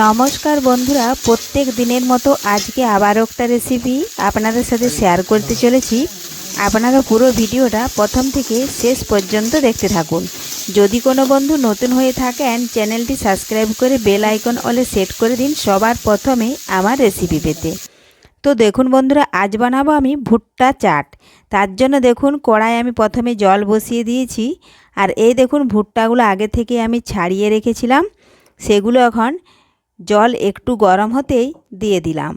নমস্কার বন্ধুরা, প্রত্যেক দিনের মতো আজকে আবারও একটা রেসিপি আপনাদের সাথে শেয়ার করতে চলেছি। আপনারা পুরো ভিডিওটা প্রথম থেকে শেষ পর্যন্ত দেখতে থাকুন। যদি কোনো বন্ধু নতুন হয়ে থাকেন, চ্যানেলটি সাবস্ক্রাইব করে বেল আইকন অলে সেট করে দিন সবার প্রথমে আমার রেসিপি পেতে। তো দেখুন বন্ধুরা, আজ বানাবো আমি ভুট্টা চাট। তার জন্য দেখুন কড়াই আমি প্রথমে জল বসিয়ে দিয়েছি। আর এই দেখুন, ভুট্টাগুলো আগে থেকে আমি ছাড়িয়ে রেখেছিলাম। সেগুলো এখন জল একটু গরম হতেই দিয়ে দিলাম।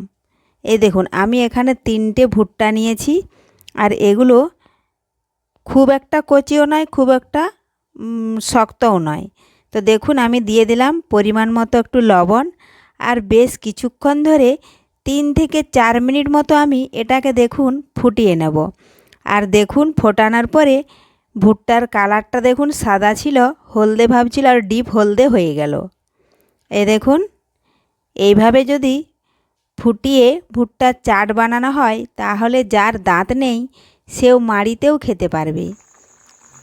এই দেখুন, আমি এখানে তিনটে ভুট্টা নিয়েছি, আর এগুলো খুব একটা কচিও নয়, খুব একটা শক্তও নয়। তো দেখুন, আমি দিয়ে দিলাম পরিমাণ মতো একটু লবণ, আর বেশ কিছুক্ষণ ধরে তিন থেকে চার মিনিট মতো আমি এটাকে দেখুন ফুটিয়ে নেব। আর দেখুন, ফোটানোর পরে ভুট্টার কালারটা দেখুন সাদা ছিল, হলদে ভাবছিল আর ডিপ হলদে হয়ে গেল। এ দেখুন এইভাবে যদি ফুটিয়ে ভুট্টার চাট বানানো হয়, তাহলে যার দাঁত নেই, সেও মাড়িতেও খেতে পারবে।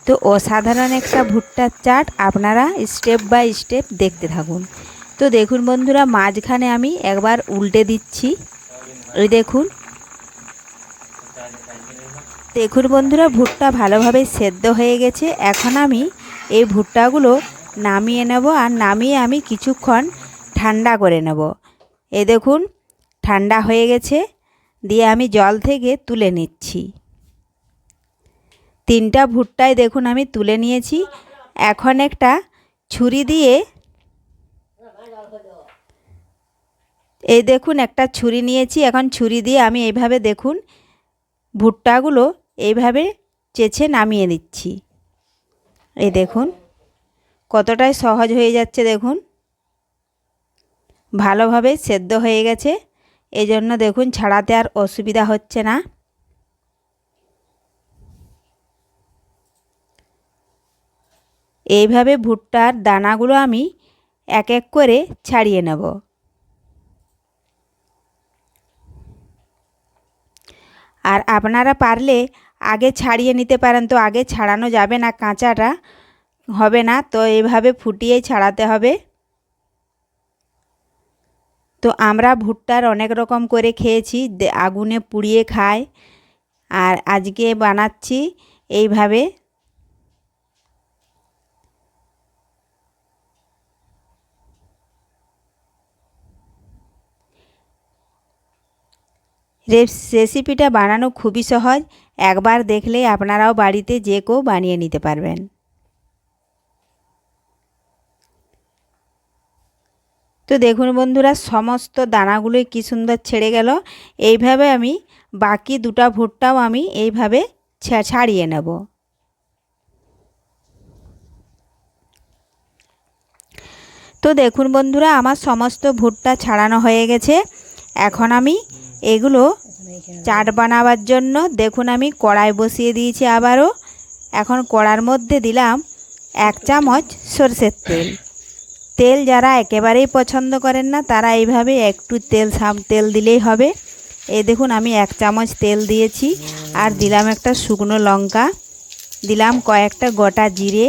তো অসাধারণ একটা ভুট্টার চাট আপনারা স্টেপ বাই স্টেপ দেখতে থাকুন। তো দেখুন বন্ধুরা, মাঝখানে আমি একবার উল্টে দিচ্ছি। ওই দেখুন। দেখুন বন্ধুরা, ভুট্টা ভালোভাবে সেদ্ধ হয়ে গেছে। এখন আমি এই ভুট্টাগুলো নামিয়ে নেব। আর নামিয়ে আমি কিছুক্ষণ ঠান্ডা করে নেব। এ দেখুন, ঠান্ডা হয়ে গেছে, দিয়ে আমি জল থেকে তুলে নিচ্ছি। তিনটা ভুট্টায় দেখুন আমি তুলে নিয়েছি। এখন একটা ছুরি দিয়ে, এই দেখুন একটা ছুরি নিয়েছি। এখন ছুরি দিয়ে আমি এইভাবে দেখুন, ভুট্টাগুলো এইভাবে চেছে নামিয়ে দিচ্ছি এই দেখুন, কতটাই সহজ হয়ে যাচ্ছে দেখুন। ভালোভাবে সেদ্ধ হয়ে গেছে। এই জন্য দেখুন, ছাড়াতে আর অসুবিধা হচ্ছে না। এইভাবে ভুট্টার দানাগুলো আমি এক এক করে ছাড়িয়ে নেব। আর আপনারা পারলে আগে ছাড়িয়ে নিতে পারেন। তো আগে ছাড়ানো যাবে না, কাঁচাটা হবে না। তো এইভাবে ফুটিয়েই ছাড়াতে হবে। তো আমরা ভুট্টার অনেক রকম করে খেয়েছি আগুনে পুড়িয়ে খায় আর আজকে বানাচ্ছি এইভাবে। রেসিপিটা বানানো খুবই সহজ, একবার দেখলে আপনারাও বাড়িতে যে কেউ বানিয়ে নিতে পারবেন। তো দেখুন বন্ধুরা, সমস্ত দানাগুলোই কি সুন্দর ছেড়ে গেল। এইভাবে আমি বাকি দুটা ভুট্টাও আমি এইভাবে ছাড়িয়ে নেব। তো দেখুন বন্ধুরা, আমার সমস্ত ভুট্টা ছাড়ানো হয়ে গেছে। এখন আমি এগুলো চাট বানাবার জন্য দেখুন আমি কড়াই বসিয়ে দিয়েছি আবারও। এখন কড়ার মধ্যে দিলাম এক চামচ সরষের তেল। তেল যারা একেবারেই পছন্দ করেন না, তারা এইভাবে একটু তেল সাম, তেল দিলেই হবে। এই দেখুন, আমি এক চামচ তেল দিয়েছি। আর দিলাম একটা শুকনো লঙ্কা। দিলাম কয়েকটা গোটা জিরে।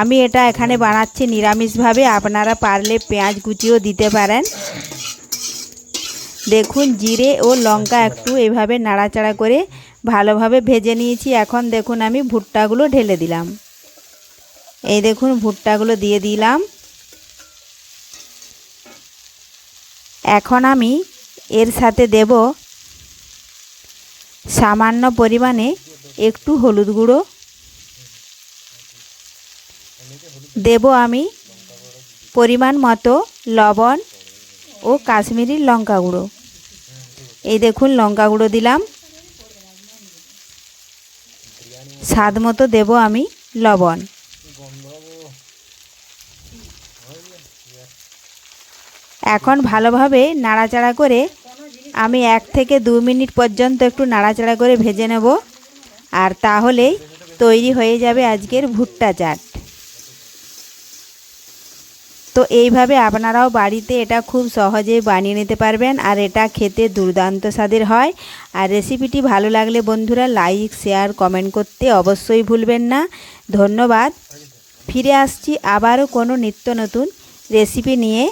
আমি এটা এখানে বানাচ্ছি নিরামিষভাবে। আপনারা পারলে পেঁয়াজ কুচিও দিতে পারেন। দেখুন, জিরে ও লঙ্কা একটু এভাবে নাড়াচাড়া করে ভালোভাবে ভেজে নিয়েছি। এখন দেখুন, আমি ভুট্টাগুলো ঢেলে দিলাম। এই দেখুন ভুট্টাগুলো দিয়ে দিলাম। এখন আমি এর সাথে দেব সামান্য পরিমাণে একটু হলুদ গুঁড়ো। দেব আমি পরিমাণ মতো লবণ ও কাশ্মীরি লঙ্কা গুঁড়ো। এই দেখুন লঙ্কা গুঁড়ো দিলাম। স্বাদ মতো দেব আমি লবণ। এখন ভালোভাবে নাড়াচাড়া করে আমি এক থেকে দু মিনিট পর্যন্ত একটু নাড়াচাড়া করে ভেজে নেব। আর তাহলেই তৈরি হয়ে যাবে আজকের ভুট্টা চাট। তো এইভাবে আপনারাও বাড়িতে এটা খুব সহজে বানিয়ে নিতে পারবেন আর এটা খেতে দুর্দান্ত স্বাদের হয়। আর রেসিপিটি ভালো লাগলে বন্ধুরা লাইক, শেয়ার, কমেন্ট করতে অবশ্যই ভুলবেন না। ধন্যবাদ। ফিরে আসছি আবারও কোনো নিত্য নতুন রেসিপি নিয়ে।